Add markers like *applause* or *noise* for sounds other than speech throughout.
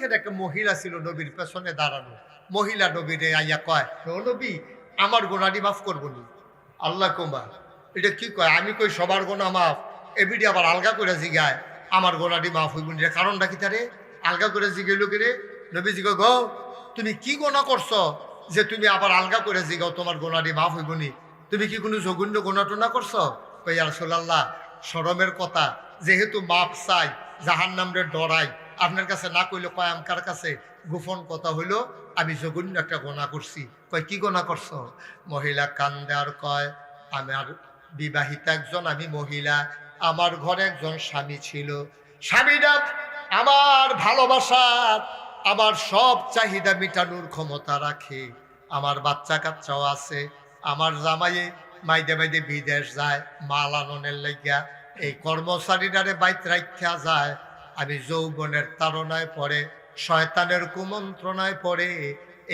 ওইখানে একটা মহিলা ছিল নবীর পেছনে দাঁড়ানো। মহিলা নবীরে আইয়া কয় নবী, আমার গোনাটি মাফ করব নি। আল্লাহ কুমা এটা কি কয়? আমি কই সবার গোনা মাফ? এবিডি আবার আলগা করে জিগায়, আমার গোনাটি মাফ হইব নি কারণটা কি তারে? আলগা করে জিগাইল কি রে। নবী জিগো গো, তুমি কি গোনা করছ যে তুমি আবার আলগা করে জিগাও, তোমার গোনাটি মাফ হইব নি? তুমি কি কোনো জঘন্য গোনা টোনা করছ? কই রাসূলুল্লাহ, শরমের কথা। যেহেতু মাপ চাই জাহান নামরে ডরাই আপনার কাছে না কইলে কয় আমকার কাছে গোপন কথা হইল? আমি জঘন্য একটা গোনা করছি। কয়, কি গোনা করছ? মহিলা কান্দে আর কয় আমার বিবাহিতা একজন, আমি মহিলা। আমার ঘরে একজন স্বামী ছিল। স্বামীরা আমার ভালোবাসার, আমার সব চাহিদা মেটানোর ক্ষমতা রাখে। আমার বাচ্চা কাচ্চাও আছে। আমার জামাইয়ে মাইদে মাইদে বিদেশ যায়, মাল আননের লাগিয়া এই কর্মচারীরারে বাইত রাখা যায়। আমি যৌবনের তাড়নায় পড়ে, শয়তানের কুমন্ত্রণায় পড়ে।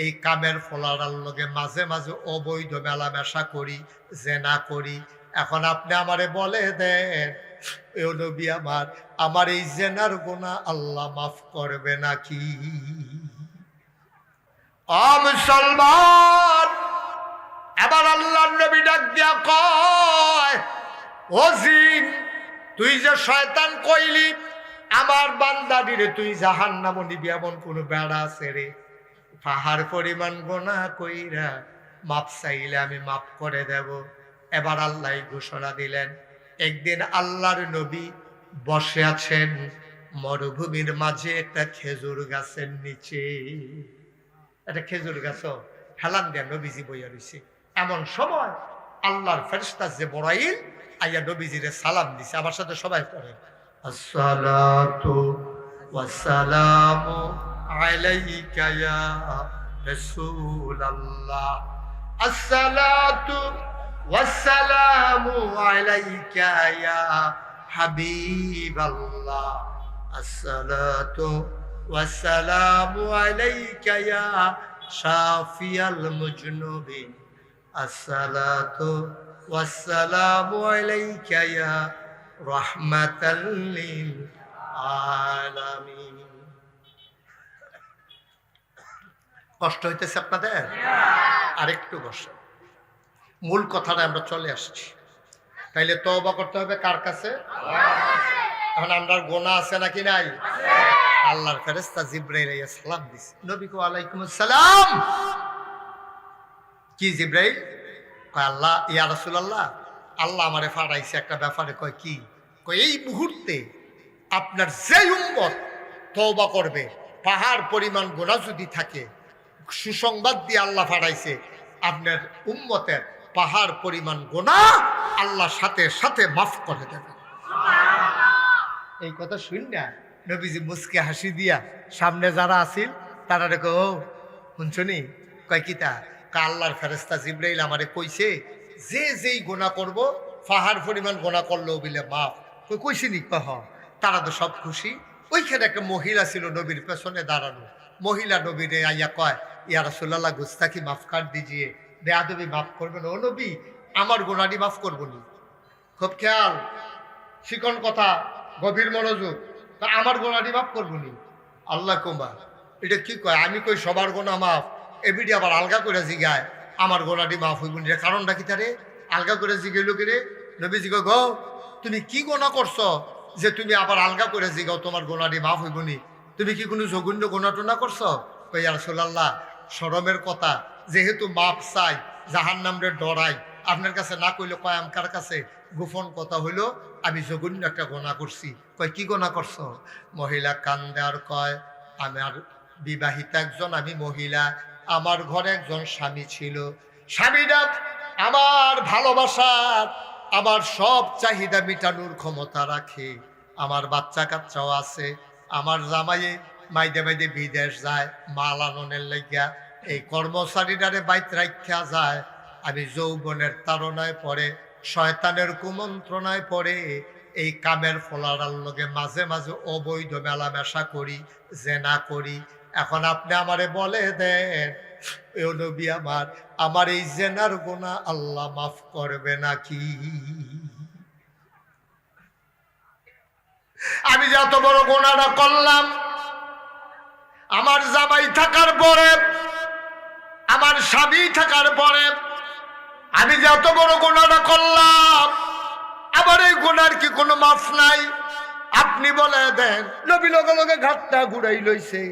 এই কামের ফলারার লগে মাঝে মাঝে অবৈধ মেলামেশা করি, জেনা করি। এখন আপনি আমারে বলে দেন নবী আমার আমার এই জেনার গোনা আল্লাহ মাফ করবে নাকি? মুসলমান, এবার আল্লাহ নবী ডাক দিয়া কয়, ও তুই যে শয়তান কইলি আমার বান্দাডিরে তুই জাহান নাম নিবি এমন কোনো বেড়া রে? পাহাড় পরিমাণ গোনা কইরা মাপ চাইলে আমি মাপ করে দেব। এবার আল্লাহ ঘোষণা দিলেন, একদিন আল্লাহর নবী বসে আছেন, মরুভূমির মাঝে একটা খেজুর গাছের নিচে। একটা খেজুর গাছ হেলান দেয়া নবীজি বইয়া রয়েছে এমন সময় আল্লাহর ফেরিস্তা যে বড়াইল আইয়া নবীজিরে সালাম দিছে, আমার সাথে সবাই পড়ে الصلاة والسلام عليك يا رسول الله. الصلاة والسلام عليك يا حبيب الله. الصلاة والسلام عليك يا شافي المجنوب. الصلاة والسلام عليك يا লিল আলামিন। কষ্ট হইতেছে আপনাদের? আরেকটু বসে মূল কথাটা আমরা চলে আসছি। তাইলে তওবা করতে হবে কার কাছে? এখন আমরা গোনা আছে নাকি নাই? আল্লাহর ফেরেস্তা জিব্রাইল সালাম দিছে। নবী কো আলাইকুম আসসালাম। কি জিব্রাইল? আল্লাহ, ইয়া রাসূলুল্লাহ। আল্লাহ আমারে ফাড়াইছে একটা ব্যাপারে কয় কি? কয় এই মুহূর্তে আপনার যে উম্মত তওবা করবে পাহাড় পরিমাণ গোনা যদি থাকে সুসংবাদ দিয়ে আল্লাহ ফাড়াইছে আপনার উম্মতের পাহাড় পরিমাণ গোনা আল্লাহ সাথে সাথে মাফ করে দেবে। এই কথা শুন না নবীজি মুসকে হাসি দিয়া সামনে যারা আছিল তারা রেখো ও শুনছনি? কয় কিতা? কা আল্লাহর ফেরেস্তা জিব্রাইল আমারে কইছে যে যেই গোনা করব পাহাড় পরিমাণ গোনা করল বিলে, মাফ। কই, কইছি নি? কহ, তারা তো সব খুশি। ওইখানে একটা মহিলা ছিল নবীর পেছনে দাঁড়ানো। মহিলা নবীরে আইয়া কয়, ইয়া রাসূলুল্লাহ গুস্তাকি মাফ কাট দিজিয়ে? বেয়াদবি মাফ করবেন ও নবী, আমার গোনাটি মাফ করব নি। খুব খেয়াল, শিকন কথা, গভীর মনোযোগ। তা আমার গোনাটি মাফ করব নি? আল্লাহ কুমার, এটা কি কয়? আমি কই, সবার গোনা মাফ? এবিডি আবার আলগা করে জিগায়। আমার গোনাটি মাফ হইব নি। কারণটা কি তারে? আলগা করে রে নবী জিগো গো, তুমি কি গোনা করছ যে তুমি আবার আলগা করে জিগাও তোমার গোনাটি মাফ হইব নি? তুমি কি কোনো জঘন্য গোনা টোনা করছ? কই রাসূলুল্লাহ, শরমের কথা। যেহেতু মাপ চাই জাহান নামরে ডরাই, আপনার কাছে না কইলে কয়, আমকার কাছে গোপন কথা হইল, আমি জঘন্য একটা গোনা করছি। কয়, কি গোনা করছ? মহিলা কান্দে আর কয় আমার বিবাহিত একজন, আমি মহিলা। আমার ঘরে একজন স্বামী ছিল। স্বামীরা আমার ভালোবাসার, আমার সব চাহিদা মেটানোর ক্ষমতা রাখে। আমার বাচ্চা কাচ্চাও আছে। আমার জামাইয়ে মাইদে মাইদে বিদেশ যায়, মাল আননের লাগিয়া এই কর্মচারীরারে বাইত রাখা যায়। আমি যৌবনের তাড়নায় পড়ে, শয়তানের কুমন্ত্রণায় পড়ে, এই কামের ফলারার লগে মাঝে মাঝে অবৈধ মেলামেশা করি, জেনা করি এখন আপনি আমারে বলে দেন, এ নবী আমার আমার এই জেনার গোনা আল্লাহ মাফ করবে নাকি? আমি যত বড় গোনাটা করলাম, আমার জামাই থাকার পরে, আমার স্বামী থাকার পরে, আমি যত বড় গোনাটা করলাম, আমার এই গোনার কি কোনো মাফ নাই? আপনি বলে দেন, নবী লগে লগে ঘাটটা ঘুরাই লইছে।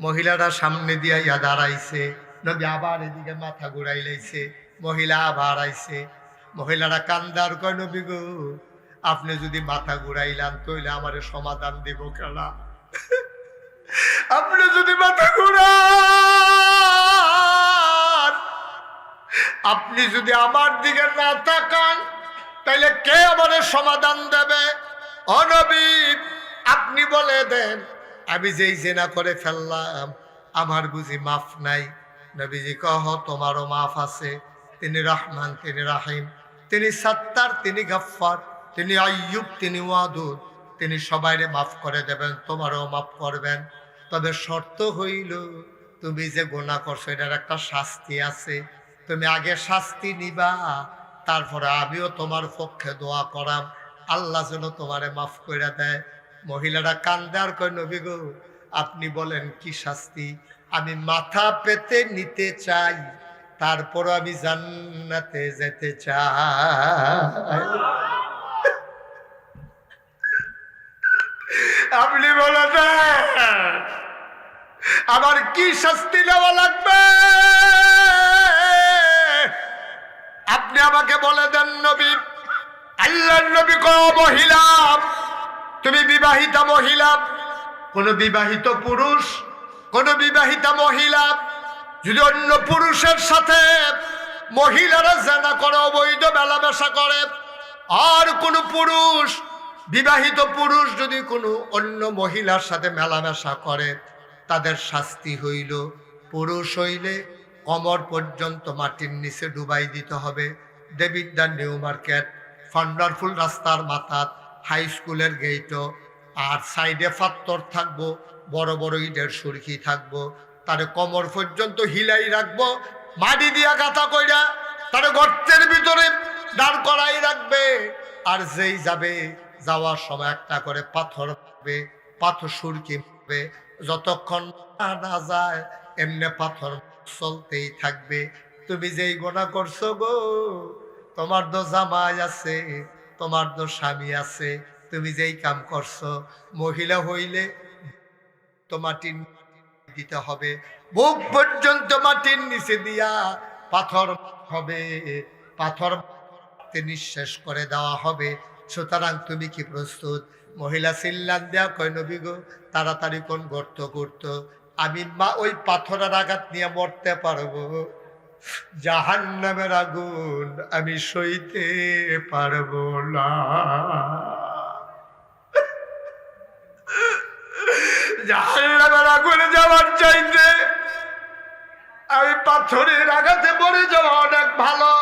মহিলারা সামনে দিয়া ইয়া দাঁড়াইছে। নবী আবার এদিকে মাথা ঘুরাই লইছে। মহিলা আবার আইছে। মহিলারা কান্দার কয়, নবী গো, আপনি যদি মাথা ঘুরাইলাম তইলে আমার সমাধান দিব কেনা *laughs* আপনি যদি মাথা ঘুরান, আপনি যদি আমার দিকে না তাকান তাইলে কে আমার সমাধান দেবে? অনবী আপনি বলে দেন আমি যেই জেনা করে ফেললাম, আমার বুঝি মাফ নাই। নবীজি কহ, তোমারও মাফ আছে। তিনি রহমান, তিনি রাহিম। তিনি সত্তার, তিনি গাফফার। তিনি আইয়ুব, তিনি ওয়াদুদ। তিনি সবাইরে মাফ করে দেবেন, তোমারও মাফ করবেন। তবে শর্ত হইল, তুমি যে গোনা করছ, এটার একটা শাস্তি আছে। তুমি আগে শাস্তি নিবা, তারপরে আমিও তোমার পক্ষে দোয়া করাম। আল্লাহ যেন তোমারে মাফ করে দেয়। মহিলারা কান্দে আর কয়, নবী গো, আপনি বলেন কি শাস্তি? আমি মাথা পেতে নিতে চাই তারপর আমি জান্নাতে যেতে চাই। আপনি বলে দেন আমার কি শাস্তি দেওয়া লাগবে? আপনি আমাকে বলে দেন, নবী আল্লাহ নবী ক মহিলা তুমি বিবাহিতা মহিলা, কোন বিবাহিত পুরুষ, কোন বিবাহিতা মহিলা, যদি অন্য পুরুষের সাথে মহিলারা জানা করে, অবৈধ মেলামেশা করে, আর কোন পুরুষ, বিবাহিত পুরুষ যদি কোনো অন্য মহিলার সাথে মেলামেশা করে, তাদের শাস্তি হইল। পুরুষ হইলে কমর পর্যন্ত মাটির নিচে ডুবাই দিতে হবে। দেবিদ্যার নিউ মার্কেট ফান্ডারফুল রাস্তার মাথাত হাই স্কুলের গেইটও আর সাইডে ফাত্তর থাকব, বড় বড় ইটের সুরকি থাকব। তারে কমর পর্যন্ত হিলাই রাখব, মাটি দিয়া গাথা কইরা তারে গর্তের ভিতরে দাঁড় করাই রাখবে। আর যেই যাবে, যাওয়ার সময় একটা করে পাথর পাবে পাথর সুরকি পাবে যতক্ষণ না যায়, এমনি পাথর চলতেই থাকবে। তুমি যেই গোনা করছ গো, তোমার তো জামাই আছে। তোমার তো স্বামী আছে, তুমি যেই কাম করছ, মহিলা হইলে তো মাটির দিতে হবে, বুক পর্যন্ত মাটির নিচে দিয়া পাথর হবে, পাথর নিঃশেষ করে দেওয়া হবে। সুতরাং তুমি কি প্রস্তুত? মহিলা চিল্লান দেয়া, কয়, নবী গো, তাড়াতাড়ি কোন গর্ত করত আমি মা, ওই পাথরের আঘাত নিয়ে মরতে পারব। জাহান নামের আগুন আমি সইতে পারব না। জাহান নামের আগুনে যাওয়ার চাইতে আমি পাথরের আঘাতে মরে যাওয়া অনেক ভালো।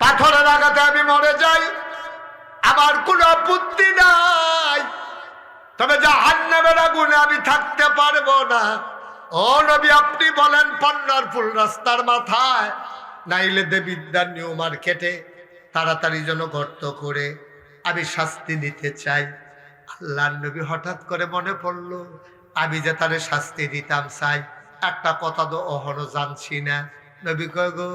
পাথরের আঘাতে আমি মরে যাই, আমার কোনো আপত্তি নাই। তবে জাহান্নামের আগুনে আমি থাকতে পারব না। নবী, আপনি বলেন পান্নারপুর রাস্তার মাথায়, নাইলে দেবিদ্যার নিউ মার্কেটে, তাড়াতাড়ি যেন গর্ত করে আমি শাস্তি নিতে চাই। আল্লাহ নবী হঠাৎ করে মনে পড়ল, আমি যে তারে শাস্তি দিতাম চাই। একটা কথা তো অহনো জানছি না। নবী কয় গো,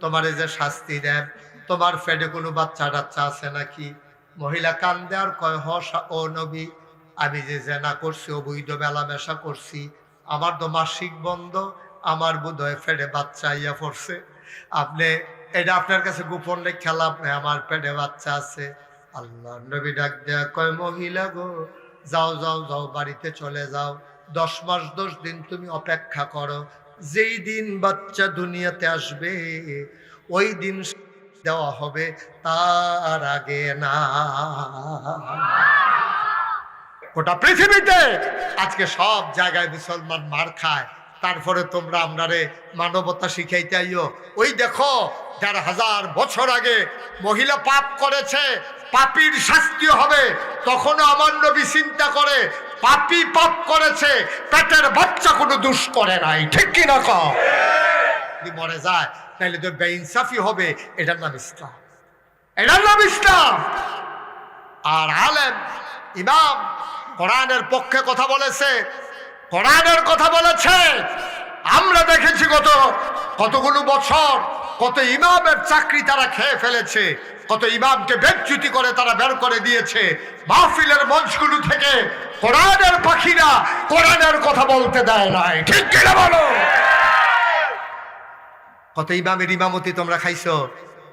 তোমারে যে শাস্তি দেন তোমার ফেডে কোনো বাচ্চা টাচ্চা আছে নাকি? মহিলা কান্দে আর কয় হ ও নবী, আমি যে জেনা করছি, অবৈধ মেলামেশা করছি আমার তো মাসিক বন্ধ, আমার বোধ হয় ফেডে বাচ্চা ইয়া পড়ছে। আপনি, এটা আপনার কাছে গোপন খেলা আপনি আমার পেটে বাচ্চা আছে। আল্লাহ নবী ডাক দেয়া কয়, মহিলা গো, যাও যাও যাও, বাড়িতে চলে যাও। দশ মাস, দশ দিন তুমি অপেক্ষা করো। যেই দিন বাচ্চা দুনিয়াতে আসবে, ওই দিন দেওয়া হবে তার আগে না। গোটা পৃথিবীতে। আজকে সব জায়গায় মুসলমান মার খায়। তারপরে তোমরা আমরারে মানবতা শিখাইতে আইও। ওই দেখো দেড় হাজার বছর আগে মহিলা পাপ করেছে, পাপির শাস্তি হবে, তখনও আমার নবী চিন্তা করে, পাপি পাপ করেছে, পেটের বাচ্চা কোনো দুষ করে নাই। ঠিক কি না কও? যদি মরে যায় তাহলে তো বেইনসাফি হবে। এটার নাম ইসলাম। এটার নাম ইসলাম। আর আলেম, ইমাম কোরআনের পক্ষে কথা বলেছে, কোরআনের কথা বলেছে। আমরা দেখেছি কত কতগুলো বছর কত ইমামের চাকরি তারা খেয়ে ফেলেছে, কত ইমামকে বেচ্যুতি করে তারা বের করে দিয়েছে। মাহফিলের মঞ্চগুলো থেকে কোরআনের পাখিরা কোরআনের কথা বলতে দেয় নাই। ঠিক কিনা বলো? কত ইমামের ইমামতি তোমরা খাইছো?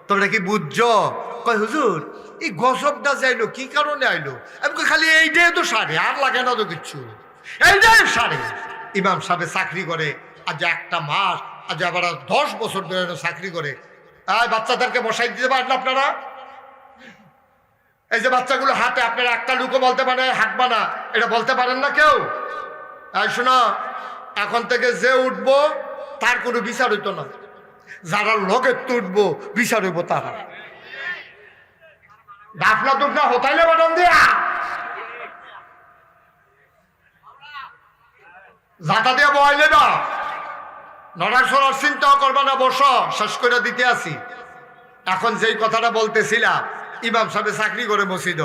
তোমরা কি বুঝছ? কয়, হুজুর, এই গসবটা যাইলো কি কারণে আইলো? আমি খালি এইটাই তো সারে, আর লাগে না তো কিচ্ছু। এইটাই সারে। ইমাম সাহেব চাকরি করে, আজ একটা মাস, আজ আবার দশ বছর ধরে চাকরি করে। আর বাচ্চাদেরকে বসাই দিতে পারেন আপনারা? এই যে বাচ্চাগুলো হাতে, আপনারা একটা লুকো বলতে পারে হাঁটবা না। এটা বলতে পারেন না কেউ? এই শোনো, এখন থেকে যে উঠবো, তার কোনো বিচার হইতো না। যারা লগে তুটবো বিচার হইব তারা। ডাফনা দুফনা হোতাইলে বাটন দিয়া। জাতা দিয়ে বয়াইলে না। নড়ার সরার চিন্তাও করবা না, বসো, শেষ করে দিতে আসি। এখন যেই কথাটা বলতেছিলাম, ইমাম সাহেব চাকরি করে মসজিদ।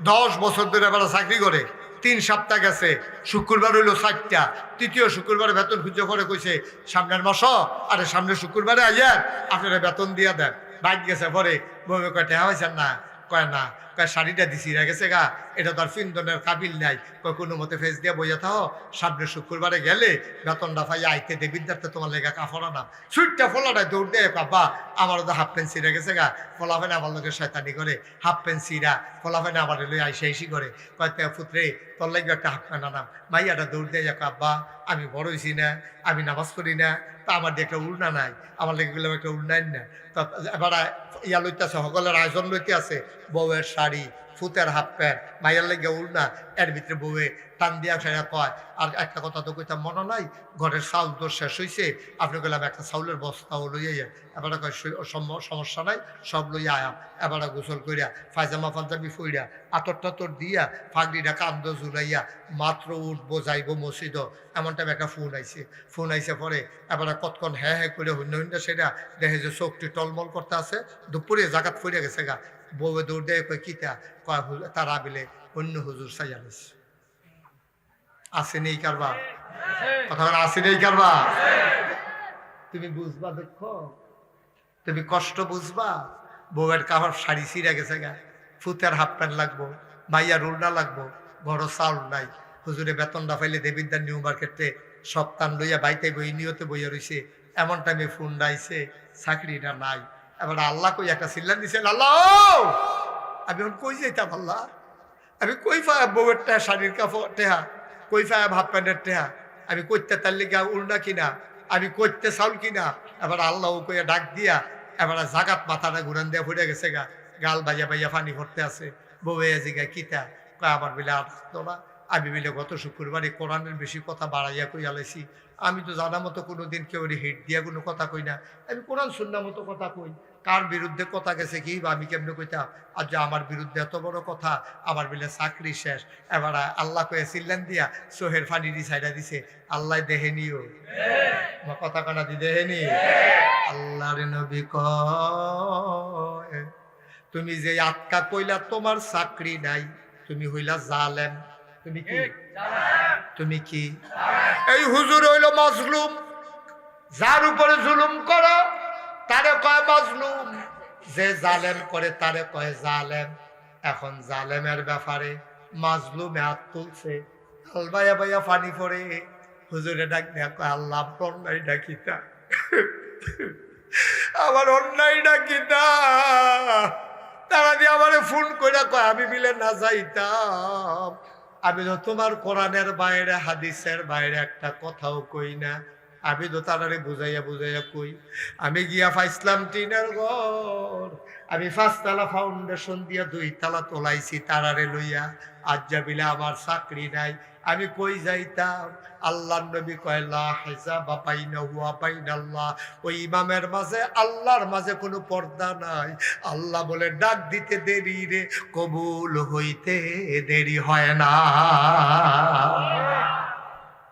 দশ বছর ধরে এবার চাকরি করে। তিন সপ্তাহ গেছে, শুক্রবার হইল সাতটা। তৃতীয় শুক্রবারে বেতন খুঁজে করে কইছে, সামনের মাস আরে সামনের শুক্রবারে আইয়ার আপনারা বেতন দিয়ে দেন। বাইক গেছে পরে বমি কয়টা হয়েছেন না? কয়, না। শাড়িটা দিছি রে গেছে গা, এটা তো আর ফিন্দনের কাবিল নাই। কোনো মতে ফেস দিয়ে বইয়া থাও সামনের শুক্রবারে গেলে বেতনটা পাই আইতে দে, বিদ্যার্থে তোমার লেগা কাফড়া না। সুইটটা ফোলাটাই দৌড় দেয় বাবা আমারও তো হাফ প্যান্ট সিরা গেছে গা ফলাফে না আমার লোকের শয়তানি করে, হাফ প্যান্ট সিরা ফলাফে না আমার লই আইসে আইসি করে। কয়, তে পুত্রে, তোর লাগবে একটা হাফ প্যান্ট আনাম। মাইয়াটা দৌড় দেয় যাক আব্বা, আমি বড় হয়েছি না, আমি নামাজ পড়ি না, তা আমার একটা উড়না নাই, আমার লেগে গেলাম একটা উড়নাই না। তা, এবার ইয়া লইতে আছে সকলের আয়োজন লইতে আছে, বউয়ের শাড়ি ফুতের হাফ প্যান্ট মাইয়ার লেগে উড়না এর ভিতরে বউয়ে টান দিয়া সেরা কয়, আর একটা কথা তো কইতাম, মনে নাই? ঘরের চাউল তো শেষ হয়েছে আপনি গেলাম একটা চাউলের বস্তাও লইয়া যান এবারে কয় সমস্যা নাই, সব লইয়া আয়াম এবারে গোসল করিয়া ফাইজামা পাঞ্জাবি ফইরা আতর টাতর দিয়া ফাগড়িটা কান্দ জুলাইয়া মাত্র উঠবো যাইবো মসজিদ। এমন টাইম একটা ফোন আইছে। ফোন আইসে পরে এবারে কতক্ষণ হ্যাঁ হ্যাঁ করে হন্য হন্য সেটা দেখে যে চোখটি টলমল করতে আছে, দুপুরে জাগাত ফিরে গেছে গা। বউয়ে দৌড় দেয় কয় কিতা কয় তারা বিলে, অন্য হুজুর সাইয়া নিছে আসে নেই কারবা কথা বলে আসে নেই কারবা তুমি বুঝবা, দুঃখ? তুমি কষ্ট বুঝবা? বউয়ের কাপড় শাড়ি ছিঁড়ে গেছে গা। ফুতের হাফ প্যান্ট লাগবো, মাইয়ার উল্টা লাগবো বড় চাউল নাই। হুজুরে বেতনটা পাইলে দেবিদ্যার নিউ মার্কেটে সপ্তাহ লইয়া বাইতে বই, নিয়তে বইয়া রইছে। এমন টাইমে ফোন ডাইছে, চাকরিটা নাই। এবার আল্লাহ কই একটা সিল্লান দিছে আল্লাহ আমি এখন কই যাইতাম, আল্লাহ? আমি কই পাই বউয়ের টেহা, শাড়ির কাপড় টেহা? কই পাই হাফ প্যান্টের টেহা? আমি করতে তার লিগা উল্টা কিনা? আমি করতে চাউল কিনা? এবার আল্লাহ কইয়া ডাক দিয়া, এবার জাগাত মাথাটা ঘুরান দিয়া ফুটে গেছে গা। গাল বাজা বাজা পানি ভরতে আছে। বউয়ে জিগা কিতা? কয়, আমার বিলে থাকতো না। আমি বিলে গত শুক্রবারে কোরআনের বেশি কথা বাড়াইয়া কইয়া আলাইছি আমি তো জানা মতো কোনো দিন কেউ হিট দিয়া কোনো কথা কই না। আমি কোরআন শুননা মতো কথা কই। কার বিরুদ্ধে কথা গেছে কি বা আমি কেমনে কইতাম? আর যে আমার বিরুদ্ধে এত বড় কথা আমার বিলে চাকরি শেষ। এবার আল্লাহ কয়ে চিল্লেন দিয়া সোহের ফানি দি সাইডা দিছে। আল্লাহ দেহে নিও। কথা কানা দি দেহে নি আল্লাহর নবী কয় তুমি যে আটকা কইলা তোমার চাকরি নাই তুমি হইলা জালেম। তুমি কি? তুমি কি? এই হুজুর হইল মাজলুম। যার উপরে জুলুম করো তারে কয় মাজলুম? যে জালেম করে তারে কয় জালেম। এখন জালেমের ব্যাপারে মাজলুমে হাত তুলছে। বাইয়া পানি পড়ে। হুজুরে ডাক দেয়া কয়, আল্লাহ অন্যায় ডাকিতা আমার অন্যায় ডাকিতা তারা দিয়ে আমারে ফোন করে কয়, আমি মিলে না যাইতাম। আমি তো তোমার কোরআনের বাইরে, হাদিসের বাইরে একটা কথাও কই না। আমি তো তারারে বুঝাইয়া বুঝাইয়া কই, আমি গিয়া ফাইসলাম টিনের ঘর। আমি পাঁচতলা ফাউন্ডেশন দিয়া দুই তালা তোলাইছি তারারে লইয়া। আজ যাবিলে আমার চাকরি নাই, আমি কই যাইতাম? আল্লাহ নবী কয়লা হেজা বা পাইনা হুয়া পাইনাল্লাহ ওই ইমামের মাঝে, আল্লাহর মাঝে কোনো পর্দা নাই। আল্লাহ বলে, ডাক দিতে দেরি রে, কবুল হইতে দেরি হয় না।